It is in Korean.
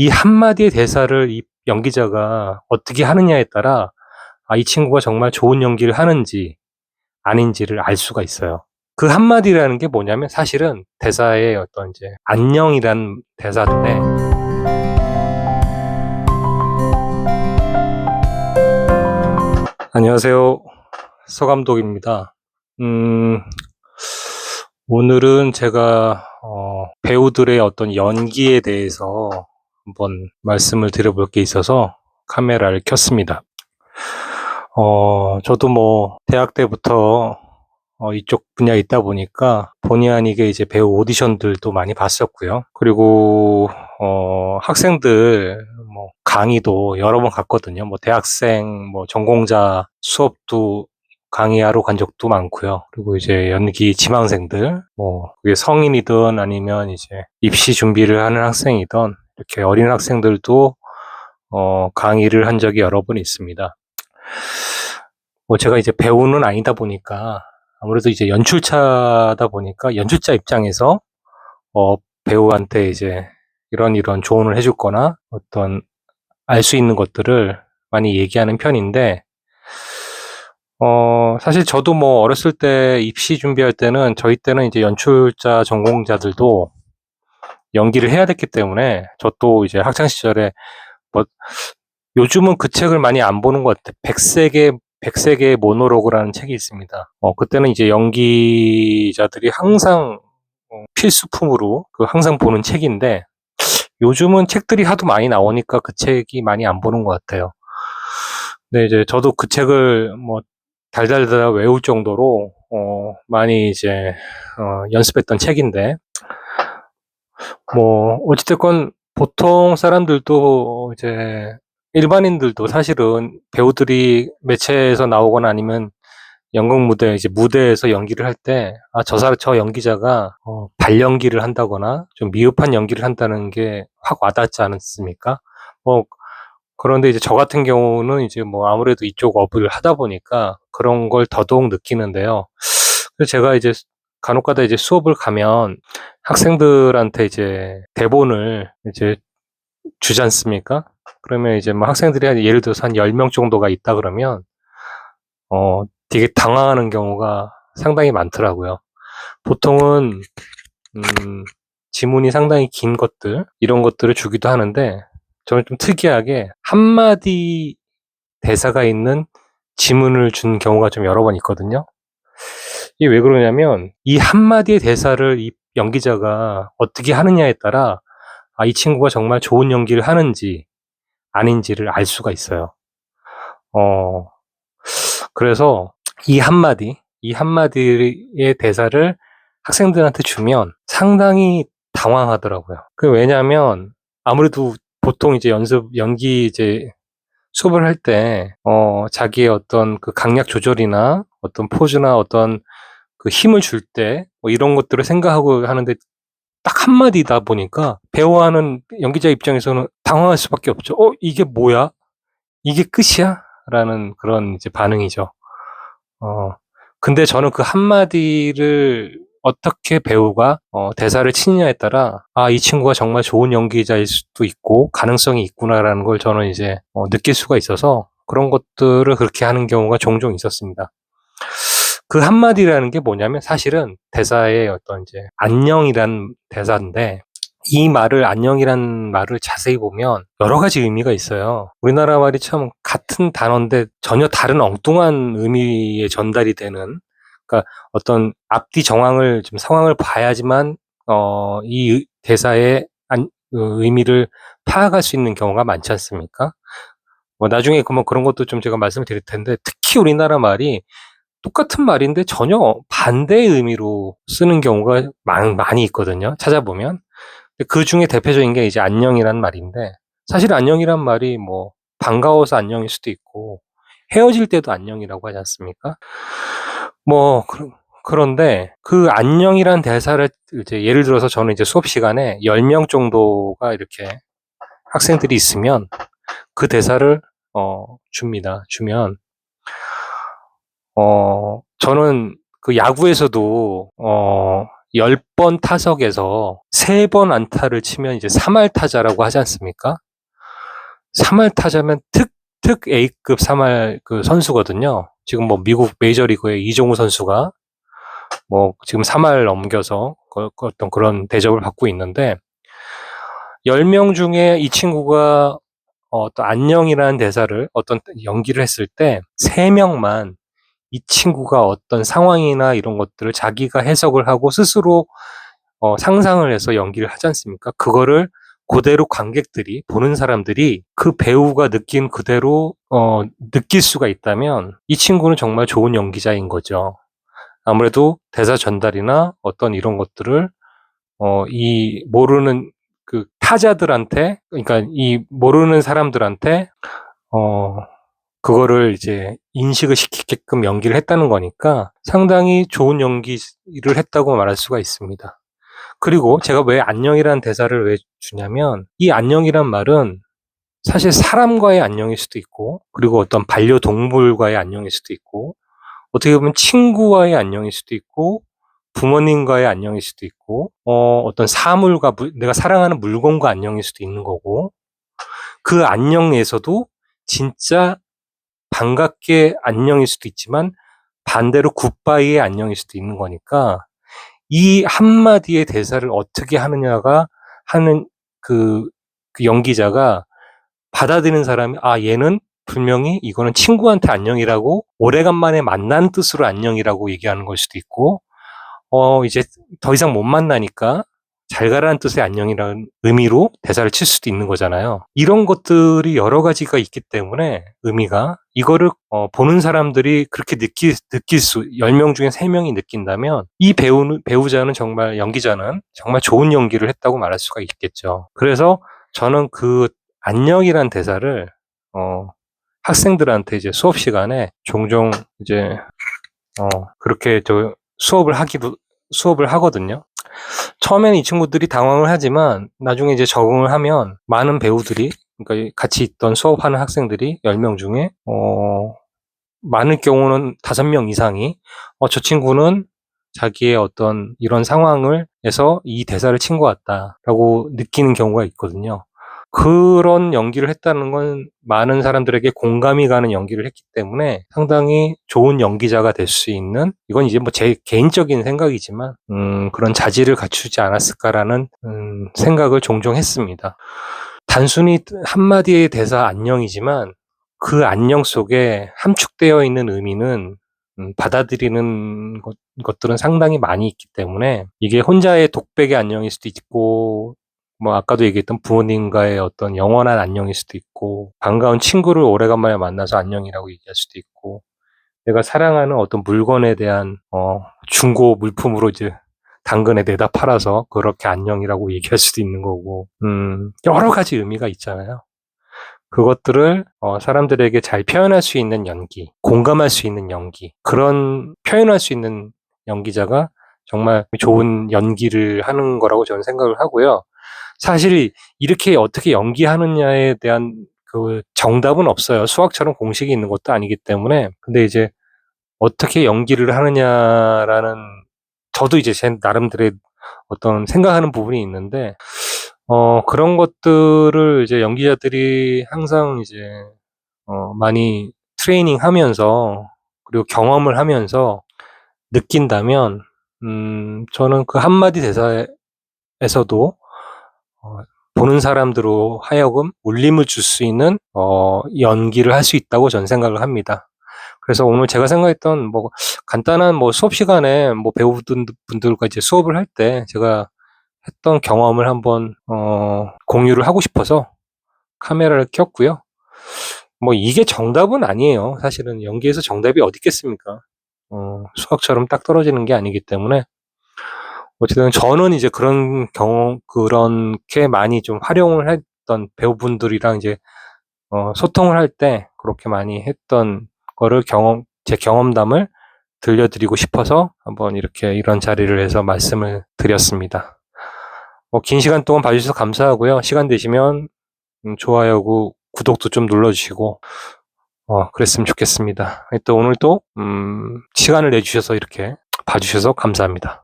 이 한마디의 대사를 이 연기자가 어떻게 하느냐에 따라 아, 이 친구가 정말 좋은 연기를 하는지 아닌지를 알 수가 있어요. 그 한마디라는 게 뭐냐면 사실은 대사의 어떤 이제 안녕이란 대사인데 안녕하세요. 서감독입니다. 음, 오늘은 제가 어, 배우들의 어떤 연기에 대해서 한번 말씀을 드려볼 게 있어서 카메라를 켰습니다. 어, 저도 뭐 대학 때부터 어, 이쪽 분야에 있다 보니까 본의 아니게 이제 배우 오디션들도 많이 봤었고요. 그리고 어, 학생들 뭐 강의도 여러 번 갔거든요. 뭐 대학생, 뭐 전공자 수업도 강의하러 간 적도 많고요. 그리고 이제 연기 지망생들, 뭐 그게 성인이든 아니면 이제 입시 준비를 하는 학생이든 이렇게 어린 학생들도 어, 강의를 한 적이 여러 번 있습니다. 뭐 제가 이제 배우는 아니다 보니까 아무래도 이제 연출자다 보니까 연출자 입장에서 어, 배우한테 이제 이런 이런 조언을 해줄 거나 어떤 알 수 있는 것들을 많이 얘기하는 편인데 어, 사실 저도 뭐 어렸을 때 입시 준비할 때는 저희 때는 이제 연출자 전공자들도 연기를 해야 됐기 때문에 저 또 이제 학창 시절에 뭐 요즘은 그 책을 많이 안 보는 것 같아요. 백색의 백색의 모노로그라는 책이 있습니다. 어, 그때는 이제 연기자들이 항상 어, 필수품으로 그 항상 보는 책인데 요즘은 책들이 하도 많이 나오니까 그 책이 많이 안 보는 것 같아요. 근데 이제 저도 그 책을 뭐 달달달 외울 정도로 어, 많이 이제 어, 연습했던 책인데 뭐 어찌됐건 보통 사람들도 이제 일반인들도 사실은 배우들이 매체에서 나오거나 아니면 연극 무대, 이제 무대에서 연기를 할 때, 아, 저 사람, 저 연기자가, 어, 발연기를 한다거나, 좀 미흡한 연기를 한다는 게 확 와닿지 않습니까? 뭐, 그런데 이제 저 같은 경우는 이제 뭐 아무래도 이쪽 업을 하다 보니까 그런 걸 더더욱 느끼는데요. 그래서 제가 이제 간혹 가다 이제 수업을 가면 학생들한테 이제 대본을 이제 주지 않습니까? 그러면 이제 뭐 학생들이 한 예를 들어서 한 10명 정도가 있다 그러면 어 되게 당황하는 경우가 상당히 많더라고요. 보통은 음 지문이 상당히 긴 것들 이런 것들을 주기도 하는데 저는 좀 특이하게 한 마디 대사가 있는 지문을 준 경우가 좀 여러 번 있거든요. 이게 왜 그러냐면 이 한마디의 대사를 이 연기자가 어떻게 하느냐에 따라 아, 이 친구가 정말 좋은 연기를 하는지 아닌지를 알 수가 있어요. 어, 그래서 이 한마디, 이 한마디의 대사를 학생들한테 주면 상당히 당황하더라고요. 그 왜냐하면 아무래도 보통 이제 연습, 연기 이제 수업을 할 때, 어, 자기의 어떤 그 강약 조절이나 어떤 포즈나 어떤 그 힘을 줄 때, 뭐 이런 것들을 생각하고 하는데 딱 한마디다 보니까 배우하는 연기자 입장에서는 당황할 수밖에 없죠. 어, 이게 뭐야? 이게 끝이야? 라는 그런 이제 반응이죠. 어, 근데 저는 그 한마디를 어떻게 배우가 어, 대사를 치느냐에 따라 아, 이 친구가 정말 좋은 연기자일 수도 있고 가능성이 있구나라는 걸 저는 이제 어, 느낄 수가 있어서 그런 것들을 그렇게 하는 경우가 종종 있었습니다. 그 한마디라는 게 뭐냐면 사실은 대사의 어떤 이제 안녕이란 대사인데 이 말을 안녕이란 말을 자세히 보면 여러 가지 의미가 있어요. 우리나라 말이 참 같은 단어인데 전혀 다른 엉뚱한 의미에 전달이 되는 그러니까 어떤 앞뒤 정황을 좀 상황을 봐야지만 어, 이 대사의 안, 그 의미를 파악할 수 있는 경우가 많지 않습니까? 뭐 나중에 그뭐 그런 것도 좀 제가 말씀을 드릴 텐데 특히 우리나라 말이 똑같은 말인데 전혀 반대의 의미로 쓰는 경우가 많, 많이 있거든요. 찾아보면. 그 중에 대표적인 게 이제 안녕이란 말인데 사실 안녕이란 말이 뭐 반가워서 안녕일 수도 있고 헤어질 때도 안녕이라고 하지 않습니까? 뭐 그, 런데 그 안녕이란 대사를 이제 예를 들어서 저는 이제 수업 시간에 10명 정도가 이렇게 학생들이 있으면 그 대사를 어 줍니다. 주면 어 저는 그 야구에서도 어 10번 타석에서 3번 안타를 치면 이제 3할 타자라고 하지 않습니까? 3할 타자면 특, 특 A급 3할 그 선수거든요. 지금 뭐 미국 메이저리그의 이종우 선수가 뭐 지금 3할 넘겨서 그- 그 어떤 그런 대접을 받고 있는데 10명 중에 이 친구가 어떤 안녕이라는 대사를 어떤 연기를 했을 때 3명만 이 친구가 어떤 상황이나 이런 것들을 자기가 해석을 하고 스스로 어, 상상을 해서 연기를 하지 않습니까? 그거를 그대로 관객들이 보는 사람들이 그 배우가 느낀 그대로 어, 느낄 수가 있다면 이 친구는 정말 좋은 연기자인 거죠. 아무래도 대사 전달이나 어떤 이런 것들을 어, 이 모르는 그 타자들한테 그러니까 이 모르는 사람들한테 어, 그거를 이제 인식을 시키게끔 연기를 했다는 거니까 상당히 좋은 연기를 했다고 말할 수가 있습니다. 그리고 제가 왜 안녕이라는 대사를 왜 주냐면 이 안녕이란 말은 사실 사람과의 안녕일 수도 있고 그리고 어떤 반려동물과의 안녕일 수도 있고 어떻게 보면 친구와의 안녕일 수도 있고 부모님과의 안녕일 수도 있고 어, 어떤 사물과 물- 내가 사랑하는 물건과 안녕일 수도 있는 거고 그 안녕에서도 진짜 반갑게 안녕일 수도 있지만 반대로 굿바이의 안녕일 수도 있는 거니까 이 한마디의 대사를 어떻게 하느냐가 하는 그, 그 연기자가 받아들이는 사람이 아 얘는 분명히 이거는 친구한테 안녕이라고 오래간만에 만난 뜻으로 안녕이라고 얘기하는 걸 수도 있고 어 이제 더 이상 못 만나니까 잘 가라는 뜻의 안녕이라는 의미로 대사를 칠 수도 있는 거잖아요. 이런 것들이 여러 가지가 있기 때문에 의미가 이거를 어, 보는 사람들이 그렇게 느낄, 느낄 수, 10명 중에 3명이 느낀다면 이 배우는, 배우자는 정말 연기자는 정말 좋은 연기를 했다고 말할 수가 있겠죠. 그래서 저는 그 안녕이란 대사를 어, 학생들한테 이제 수업 시간에 종종 이제 어, 그렇게 저 수업을 하기도 수업을 하거든요. 처음에는 이 친구들이 당황을 하지만 나중에 이제 적응을 하면 많은 배우들이 그러니까 같이 있던 수업하는 학생들이 10명 중에 어 많을 경우는 5명 이상이 어 저 친구는 자기의 어떤 이런 상황을 해서 이 대사를 친 것 같다라고 느끼는 경우가 있거든요. 그런 연기를 했다는 건 많은 사람들에게 공감이 가는 연기를 했기 때문에 상당히 좋은 연기자가 될 수 있는 이건 이제 뭐 제 개인적인 생각이지만 음, 그런 자질을 갖추지 않았을까라는 음, 생각을 종종 했습니다. 단순히 한마디의 대사 안녕이지만 그 안녕 속에 함축되어 있는 의미는 음, 받아들이는 것, 것들은 상당히 많이 있기 때문에 이게 혼자의 독백의 안녕일 수도 있고 뭐 아까도 얘기했던 부모님과의 어떤 영원한 안녕일 수도 있고 반가운 친구를 오래간만에 만나서 안녕이라고 얘기할 수도 있고 내가 사랑하는 어떤 물건에 대한 어, 중고 물품으로 이제 당근에 내다 팔아서 그렇게 안녕이라고 얘기할 수도 있는 거고 음, 여러 가지 의미가 있잖아요. 그것들을 어, 사람들에게 잘 표현할 수 있는 연기, 공감할 수 있는 연기, 그런 표현할 수 있는 연기자가 정말 좋은 연기를 하는 거라고 저는 생각을 하고요. 사실 이렇게 어떻게 연기하느냐에 대한 그 정답은 없어요. 수학처럼 공식이 있는 것도 아니기 때문에. 근데 이제 어떻게 연기를 하느냐라는 저도 이제 제 나름대로의 어떤 생각하는 부분이 있는데 어 그런 것들을 이제 연기자들이 항상 이제 어 많이 트레이닝 하면서 그리고 경험을 하면서 느낀다면 음 저는 그 한마디 대사에서도 어 보는 사람들로 하여금 울림을 줄 수 있는 어 연기를 할 수 있다고 저는 생각을 합니다. 그래서 오늘 제가 생각했던 뭐 간단한 뭐 수업 시간에 뭐 배우분 분들과 이제 수업을 할 때 제가 했던 경험을 한번 어 공유를 하고 싶어서 카메라를 켰고요. 뭐 이게 정답은 아니에요. 사실은 연기에서 정답이 어디 있겠습니까? 어 수학처럼 딱 떨어지는 게 아니기 때문에 어쨌든 저는 이제 그런 경험 그렇게 많이 좀 활용을 했던 배우분들이랑 이제 어 소통을 할 때 그렇게 많이 했던 거를 경험 제 경험담을 들려드리고 싶어서 한번 이렇게 이런 자리를 해서 말씀을 드렸습니다. 뭐 긴 시간 동안 봐주셔서 감사하고요. 시간 되시면 음, 좋아요고 구독도 좀 눌러주시고 어, 그랬으면 좋겠습니다. 또 오늘 또 음, 시간을 내주셔서 이렇게 봐주셔서 감사합니다.